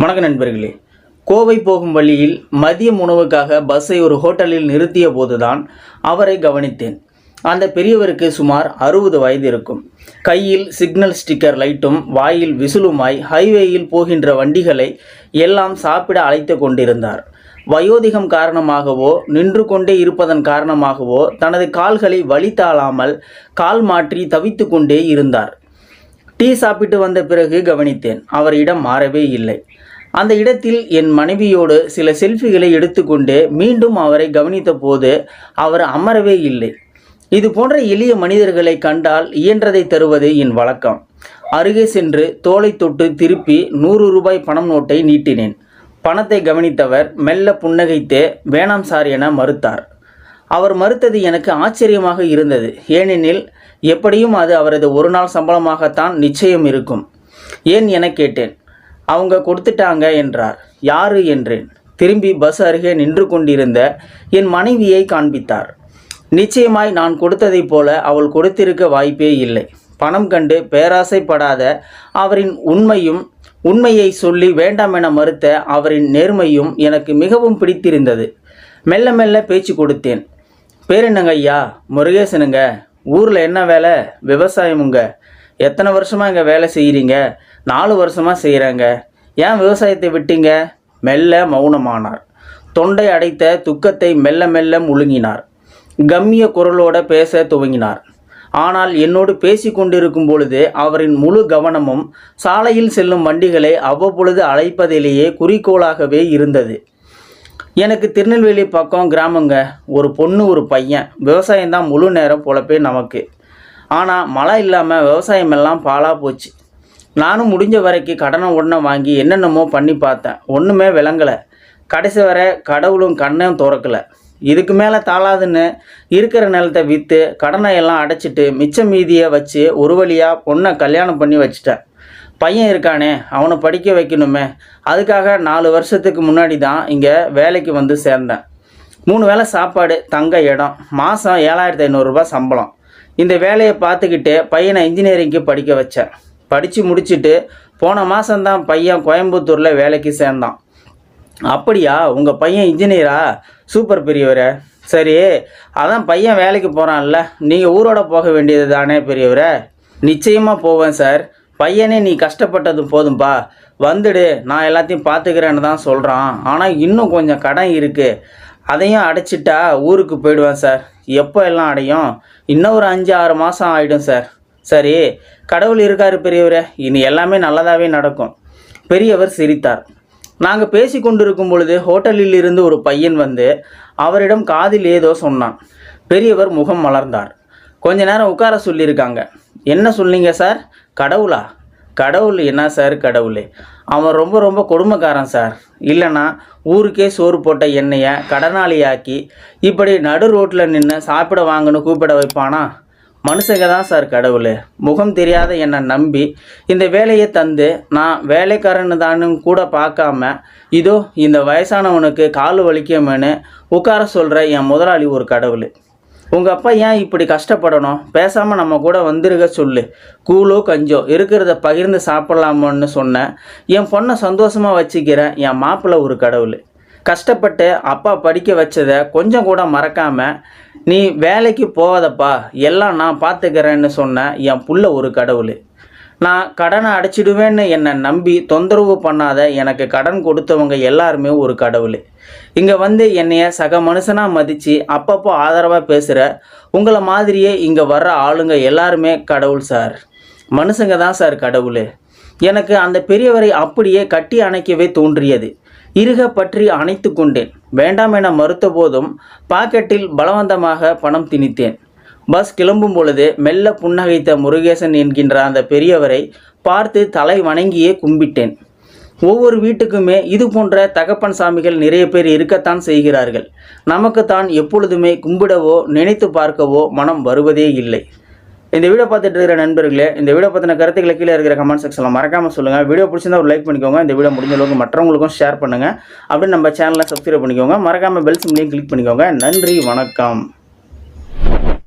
வணக்க நண்பர்களே. கோவை போகும் வழியில் மதியம் உணவுக்காக பஸ்ஸை ஒரு ஹோட்டலில் நிறுத்திய போதுதான் அவரை கவனித்தேன். அந்த பெரியவருக்கு சுமார் அறுபது வயது இருக்கும். கையில் சிக்னல் ஸ்டிக்கர் லைட்டும் வாயில் விசிலுமாய் ஹைவேயில் போகின்ற வண்டிகளை எல்லாம் சாப்பிட அழைத்து கொண்டிருந்தார். வயோதிகம் காரணமாகவோ நின்று கொண்டே இருப்பதன் காரணமாகவோ தனது கால்களை வழி தாழாமல் கால் மாற்றி தவித்து கொண்டே இருந்தார். டீ சாப்பிட்டு வந்த பிறகு கவனித்தேன். அவர் இடம் மாறவே இல்லை. அந்த இடத்தில் என் மனைவியோடு சில செல்ஃபிகளை எடுத்துக்கொண்டு மீண்டும் அவரை கவனித்த போது அவர் அமரவே இல்லை. இது போன்ற எளிய மனிதர்களை கண்டால் இயன்றதை தருவது என் வழக்கம். அருகே சென்று தோலை தொட்டு திருப்பி நூறு ரூபாய் பணம் நோட்டை நீட்டினேன். பணத்தை கவனித்தவர் மெல்ல புன்னகைத்து வேணாம் சார் என மறுத்தார். அவர் மறுத்தது எனக்கு ஆச்சரியமாக இருந்தது. ஏனெனில் எப்படியும் அது அவரது ஒரு நாள் சம்பளமாகத்தான் நிச்சயம் இருக்கும். ஏன் என கேட்டேன். அவங்க கொடுத்துட்டாங்க என்றார். யாரு? என்றேன். திரும்பி பஸ் அருகே நின்று கொண்டிருந்த என் மனைவியை காண்பித்தார். நிச்சயமாய் நான் கொடுத்ததைப் போல அவள் கொடுத்திருக்க வாய்ப்பே இல்லை. பணம் கண்டு பேராசைப்படாத அவரின் உண்மையும் உண்மையை சொல்லி வேண்டாம் என மறுத்த அவரின் நேர்மையும் எனக்கு மிகவும் பிடித்திருந்தது. மெல்ல மெல்ல பேச்சு கொடுத்தேன். பேர் என்னங்க ஐயா? முருகேசனுங்க. ஊரில் என்ன வேலை? விவசாயமுங்க. எத்தனை வருஷமாக இங்கே வேலை செய்கிறீங்க நாலு வருஷமாக செய்கிறேங்க ஏன் விவசாயத்தை விட்டீங்க? மெல்ல மௌனமானார். தொண்டை அடைத்த துக்கத்தை மெல்ல மெல்ல முழுங்கினார். கம்மிய குரலோட பேச துவங்கினார். ஆனால் என்னோடு பேசி கொண்டிருக்கும் பொழுது அவரின் முழு கவனமும் சாலையில் செல்லும் வண்டிகளை அவ்வப்பொழுது அழைப்பதிலேயே குறிக்கோளாகவே இருந்தது. எனக்கு திருநெல்வேலி பக்கம் கிராமங்க. ஒரு பொண்ணு ஒரு பையன். விவசாயம்தான் முழு நேரம் பொழப்பே நமக்கு. ஆனால் மழை இல்லாமல் விவசாயம் எல்லாம் பாழாக போச்சு. நானும் முடிஞ்ச வரைக்கும் கடனை உடனே வாங்கி என்னென்னமோ பண்ணி பார்த்தேன். ஒன்றுமே விளங்கலை. கடைசி வரை கடவுளும் கண்ணையும் திறக்கலை. இதுக்கு மேலே தாளாதுன்னு இருக்கிற நிலத்தை விற்று கடனை எல்லாம் அடைச்சிட்டு மிச்ச மீதியை வச்சு ஒரு வழியாக பொண்ணை கல்யாணம் பண்ணி வச்சிட்டேன். பையன் இருக்கானே அவனை படிக்க வைக்கணுமே. அதுக்காக நாலு வருஷத்துக்கு முன்னாடி தான் இங்கே வேலைக்கு வந்து சேர்ந்தேன். மூணு வேளை சாப்பாடு தங்க இடம் மாதம் ஏழாயிரத்தி ஐநூறுரூபா சம்பளம். இந்த வேலையை பார்த்துக்கிட்டு பையனை இன்ஜினியரிங்க்கு படிக்க வச்சேன். படித்து முடிச்சுட்டு போன மாதம்தான் பையன் கோயம்புத்தூரில் வேலைக்கு சேர்ந்தான். அப்படியா உங்கள் பையன் இன்ஜினியரா சூப்பர் பெரியவரே. சரி அதான் பையன் வேலைக்கு போகிறான்ல நீங்கள் ஊரோட போக வேண்டியது தானே பெரியவரே. நிச்சயமாக போவேன் சார். பையனே நீ கஷ்டப்பட்டது போதும்பா. வந்துடு நான் எல்லாத்தையும் பார்த்துக்கிறேன்னு தான் சொல்கிறான் ஆனால் இன்னும் கொஞ்சம் கடன் இருக்குது அதையும் அடைச்சிட்டா ஊருக்கு போயிடுவேன் சார். எப்போ எல்லாம் அடையும்? இன்னும் ஒரு அஞ்சு ஆறு மாதம் ஆகிடும் சார். சரி கடவுள் இருக்காரு பெரியவரே. இனி எல்லாமே நல்லதாகவே நடக்கும். பெரியவர் சிரித்தார். நாங்கள் பேசி கொண்டிருக்கும் பொழுது ஹோட்டலில் இருந்து ஒரு பையன் வந்து அவரிடம் காதில் ஏதோ சொன்னான். பெரியவர் முகம் மலர்ந்தார். கொஞ்ச நேரம் உட்கார சொல்லியிருக்காங்க. என்ன சொன்னீங்க சார்? கடவுளா? கடவுள் என்ன சார் கடவுள்? அவன் ரொம்ப ரொம்ப கொடுமைக்காரன் சார். இல்லைன்னா ஊருக்கே சோறு போட்ட எண்ணெயை கடனாளியாக்கி இப்படி நடு ரோட்டில் நின்று சாப்பிட வாங்கன்னு கூப்பிட வைப்பானா? மனுஷங்க தான் சார் கடவுள். முகம் தெரியாத என்னை நம்பி இந்த வேலையை தந்து நான் வேலைக்காரன்னு தானு கூட பார்க்காம இதோ இந்த வயசானவனுக்கு கால் வலிக்குமேனு உட்கார சொல்கிற என் முதலாளி ஒரு கடவுள். உங்கள் அப்பா ஏன் இப்படி கஷ்டப்படணும்? பேசாமல் நம்ம கூட வந்துருக்க சொல்லு. கூழோ கஞ்சோ இருக்கிறத பகிர்ந்து சாப்பிட்லாமோன்னு சொன்னேன். என் பொண்ணை சந்தோஷமாக வச்சுக்கிறேன். என் மாப்பிள்ளை ஒரு கடவுள். கஷ்டப்பட்டு அப்பா படிக்க வச்சதை கொஞ்சம் கூட மறக்காமல் நீ வேலைக்கு போகாதப்பா. எல்லாம் நான் பார்த்துக்கிறேன்னு சொன்ன என் புள்ள ஒரு கடவுள். நான் கடனை அடைச்சிடுவேன்னு என்னை நம்பி தொந்தரவு பண்ணாத எனக்கு கடன் கொடுத்தவங்க எல்லாருமே ஒரு கடவுள். இங்கே வந்து என்னைய சக மனுஷனாக மதித்து அப்பப்போ ஆதரவாக பேசுகிற உங்களை மாதிரியே இங்கே வர்ற ஆளுங்க எல்லாருமே கடவுள் சார். மனுஷங்க தான் சார் கடவுள். எனக்கு அந்த பெரியவரை அப்படியே கட்டி அணைக்கவே தோன்றியது. இருக பற்றி அணைத்து கொண்டேன். வேண்டாம் என மறுத்த போதும் பாக்கெட்டில் பலவந்தமாக பணம் திணித்தேன். பஸ் கிளம்பும் பொழுது மெல்ல புன்னகைத்த முருகேசன் என்கின்ற அந்த பெரியவரை பார்த்து தலை வணங்கியே கும்பிட்டேன். ஒவ்வொரு வீட்டுக்குமே இது போன்ற தகப்பன் சாமிகள் நிறைய பேர் இருக்கத்தான் செய்கிறார்கள். நமக்குத்தான் எப்பொழுதுமே கும்பிடவோ நினைத்து பார்க்கவோ மனம் வருவதே இல்லை. இந்த வீடியோ பார்த்துட்டு இருக்கிற நண்பர்களே இந்த வீடியோ பற்றின கருத்துக்களை கீழே இருக்கிற கமெண்ட் செக்ஷனில் மறக்காமல் சொல்லுங்கள் வீடியோ பிடிச்சிருந்தா ஒரு லைக் பண்ணிக்கோங்க. இந்த வீடியோ முடிஞ்ச அளவுக்கு மற்றவங்களுக்கும் ஷேர் பண்ணுங்கள் அப்படியே நம்ம சேனலை சப்ஸ்கிரைப் பண்ணிக்கோங்க. மறக்காமல் பெல் சிம்லையும் கிளிக் பண்ணிக்கோங்க. நன்றி வணக்கம்.